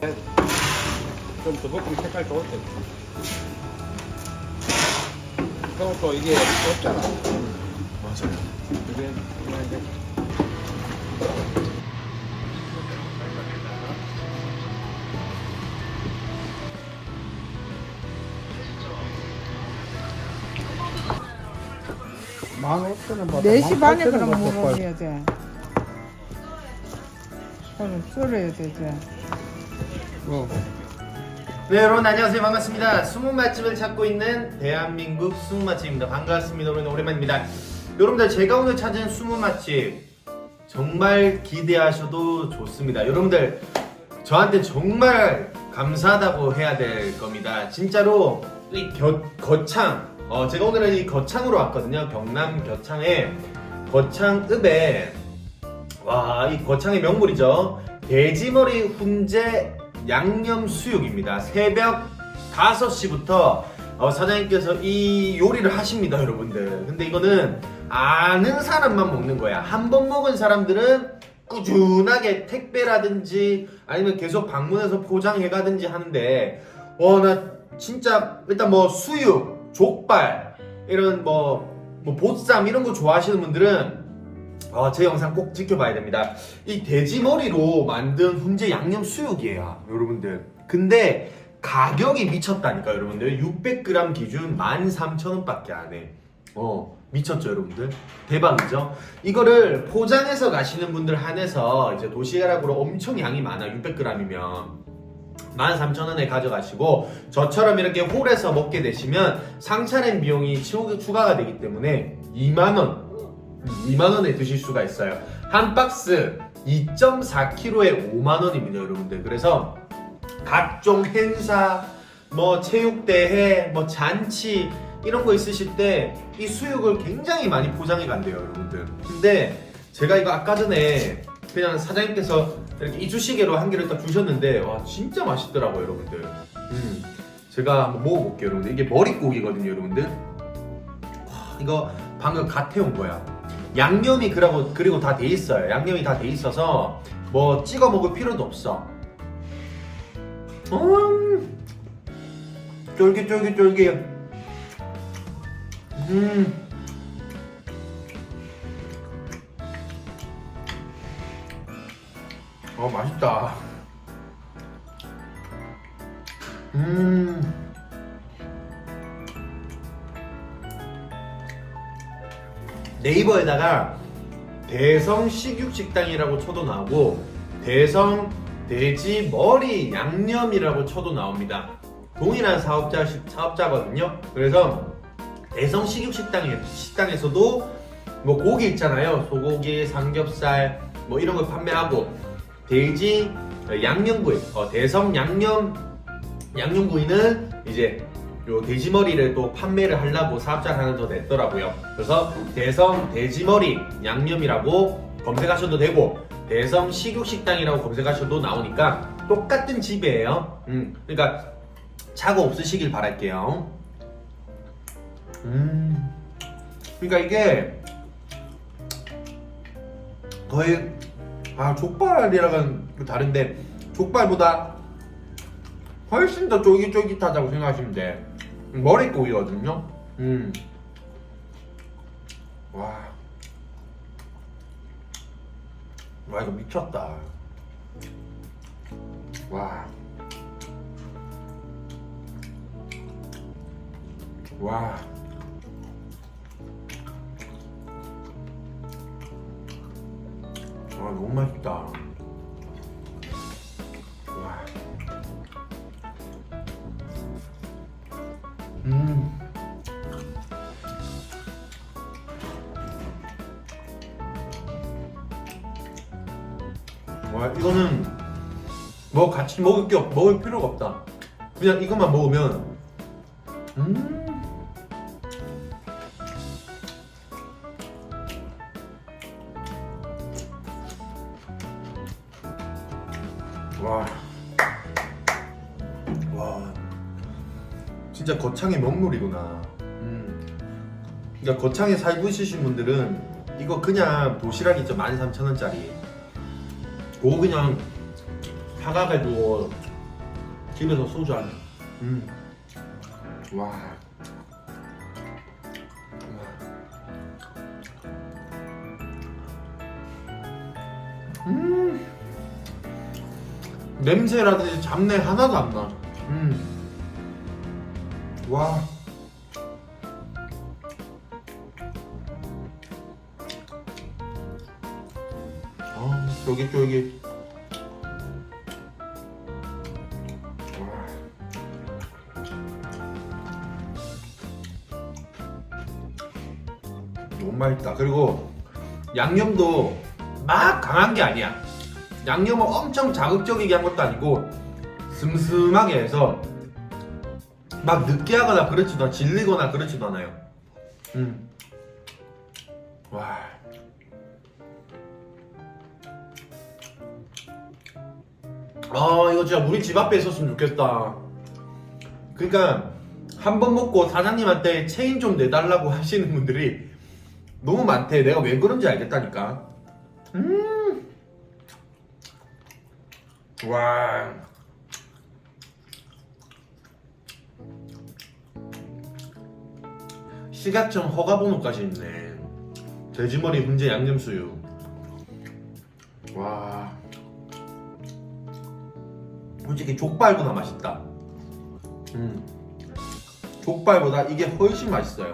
좀더 볶으면 색깔 좋을 때. 그리고 또 이게 없잖아. 맞아요. 이게 그냥 이제 만 오천 원 받아. 4시 반에 만 그럼 물어봐야 돼. 손을 썰어야 되지. 어. 네 여러분 안녕하세요 반갑습니다. 숨은 맛집을 찾고 있는 대한민국 숨은 맛집입니다. 반갑습니다. 오늘 오랜만입니다. 여러분들 제가 오늘 찾은 숨은 맛집 정말 기대하셔도 좋습니다. 여러분들 저한테 정말 감사하다고 해야 될 겁니다. 진짜로 이 겨, 거창 어, 제가 오늘은 이 거창으로 왔거든요. 경남 겨창에 거창읍에 와 이 거창의 명물이죠. 돼지머리 훈제 양념 수육입니다. 새벽 5시부터 어, 사장님께서 이 요리를 하십니다, 여러분들. 근데 이거는 아는 사람만 먹는 거야. 한 번 먹은 사람들은 꾸준하게 택배라든지 아니면 계속 방문해서 포장해 가든지 하는데 와 나 진짜 일단 뭐 수육, 족발 이런 뭐, 뭐 보쌈 이런 거 좋아하시는 분들은 아, 제 영상 꼭 지켜봐야 됩니다. 이 돼지 머리로 만든 훈제 양념 수육이에요, 여러분들. 근데 가격이 미쳤다니까, 여러분들. 600g 기준 13,000원밖에 안 해. 어, 미쳤죠, 여러분들? 대박이죠? 이거를 포장해서 가시는 분들 한해서 이제 도시락으로 엄청 양이 많아, 600g이면. 13,000원에 가져가시고 저처럼 이렇게 홀에서 먹게 되시면 상차림 비용이 추- 추가가 되기 때문에 2만원 2만원에 드실 수가 있어요. 한 박스 2.4kg에 5만원입니다 여러분들. 그래서 각종 행사 뭐 체육대회 뭐 잔치 이런 거 있으실 때 이 수육을 굉장히 많이 포장해 간대요 여러분들. 근데 제가 이거 아까 전에 그냥 사장님께서 이렇게 이쑤시개로 한 개를 딱 주셨는데 와 진짜 맛있더라고요 여러분들. 음 제가 한번 먹어볼게요 여러분들. 이게 머릿고기거든요 여러분들. 와 이거 방금 갓 해온 거야 양념이 그리고 그리고 다 돼 있어요 양념이 다 돼 있어서 뭐 찍어 먹을 필요도 없어 음 쫄깃쫄깃쫄깃 음 어 맛있다. 음. 네이버에다가 대성 식육 식당이라고 쳐도 나오고 대성 돼지 머리 양념이라고 쳐도 나옵니다. 동일한 사업자 사업자거든요. 그래서 대성 식육 식당에 식당에서도 뭐 고기 있잖아요. 소고기, 삼겹살 뭐 이런 걸 판매하고 돼지 양념구이, 어, 대성 양념 양념구이는 이제 요 돼지머리를 또 판매를 하려고 사업자를 하나 더 냈더라고요. 그래서 대성 돼지머리 양념이라고 검색하셔도 되고 대성 식육식당이라고 검색하셔도 나오니까 똑같은 집이에요. 음, 그러니까 차고 없으시길 바랄게요. 음, 그러니까 이게 거의 아 족발이랑은 또 다른데 족발보다 훨씬 더 쫄깃쫄깃하다고 생각하시면 돼. 머릿고기거든요. 음. 와. 와 이거 미쳤다. 와. 와. 와 너무 맛있다. 와 이거는 뭐 같이 먹을 게 없, 먹을 필요가 없다. 그냥 이것만 먹으면 음. 와. 와. 진짜 거창의 명물이구나. 음. 그러니까 거창에 살고 있으신 분들은 이거 그냥 도시락 있죠 13,000원짜리 그거 그냥 사가가지고 집에서 소주 한 잔. 음. 와. 음. 냄새라든지 잡내 하나도 안 나. 음. 와. 쫄깃쫄깃. 와. 너무 맛있다. 그리고 양념도 막 강한 게 아니야. 양념을 엄청 자극적이게 한 것도 아니고 슴슴하게 해서 막 느끼하거나 그렇지도 않아 질리거나 그렇지도 않아요. 음. 와. 아 이거 진짜 우리 집 앞에 있었으면 좋겠다. 그러니까 한 번 먹고 사장님한테 체인 좀 내달라고 하시는 분들이 너무 많대. 내가 왜 그런지 알겠다니까. 음. 와. 시각청 허가번호까지 있네. 돼지머리 훈제 양념수육. 와. 솔직히 족발보다 맛있다. 음. 족발보다 이게 훨씬 맛있어요.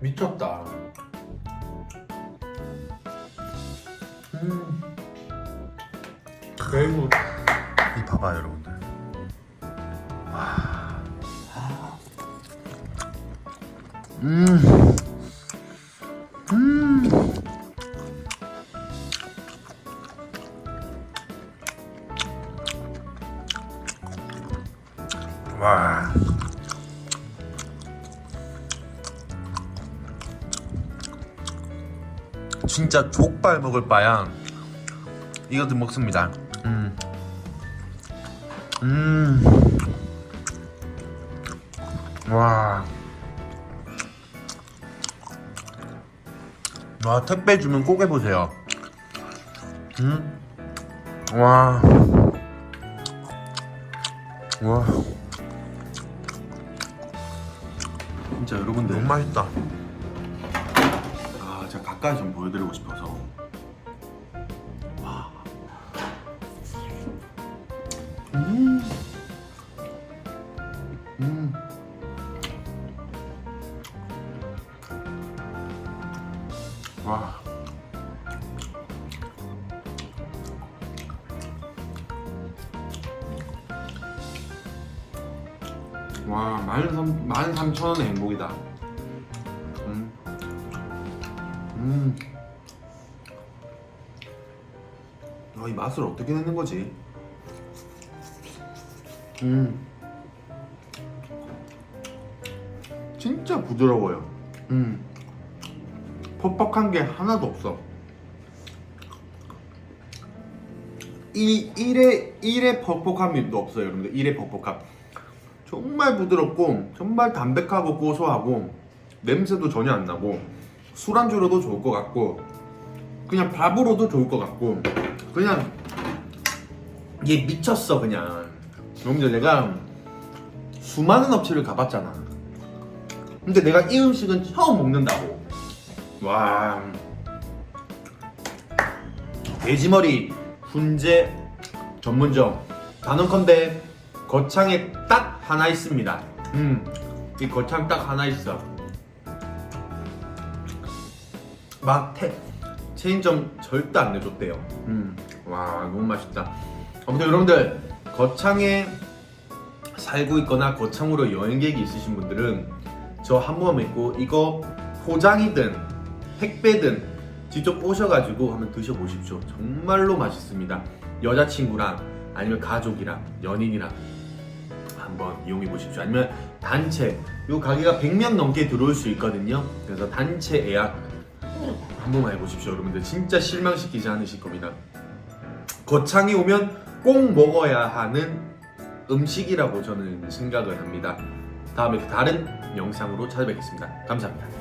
미쳤다. 음. 매우 이 봐봐 여러분들 음. 음. 진짜 족발 먹을 바야 이것도 먹습니다. 음. 음. 와. 와, 택배 주면 꼭 해보세요. 음. 와. 와. 진짜 여러분들. 너무 맛있다. 가까이 좀 보여드리고 싶어서. 음. 음. 와. 와, 만 삼, 만 삼천 원의 행복이다. 음. 아, 이 맛을 어떻게 내는 거지? 음. 진짜 부드러워요. 음. 퍽퍽한 게 하나도 없어. 이 일의 일의 퍽퍽함이 또 없어요, 여러분들. 일의 퍽퍽함. 정말 부드럽고 정말 담백하고 고소하고 냄새도 전혀 안 나고 술안주로도 좋을 것 같고 그냥 밥으로도 좋을 것 같고 그냥 얘 미쳤어 그냥 여러분들 내가 수많은 업체를 가봤잖아 근데 내가 이 음식은 처음 먹는다고 와 돼지머리 훈제 전문점 단언컨대 거창에 딱 하나 있습니다. 음, 이 거창 딱 하나 있어. 막 태, 체인점 절대 안 내줬대요. 음, 와 너무 맛있다. 아무튼 여러분들 거창에 살고 있거나 거창으로 여행 계획이 있으신 분들은 저 한번 믿고 이거 포장이든 택배든 직접 오셔가지고 한번 드셔보십시오. 정말로 맛있습니다. 여자친구랑 아니면 가족이랑 연인이랑 한번 이용해 보십시오. 아니면 단체 요 가게가 100명 넘게 들어올 수 있거든요. 그래서 단체 예약 한 번만 해보십시오, 여러분들. 진짜 실망시키지 않으실 겁니다. 거창이 오면 꼭 먹어야 하는 음식이라고 저는 생각을 합니다. 다음에 다른 영상으로 찾아뵙겠습니다. 감사합니다.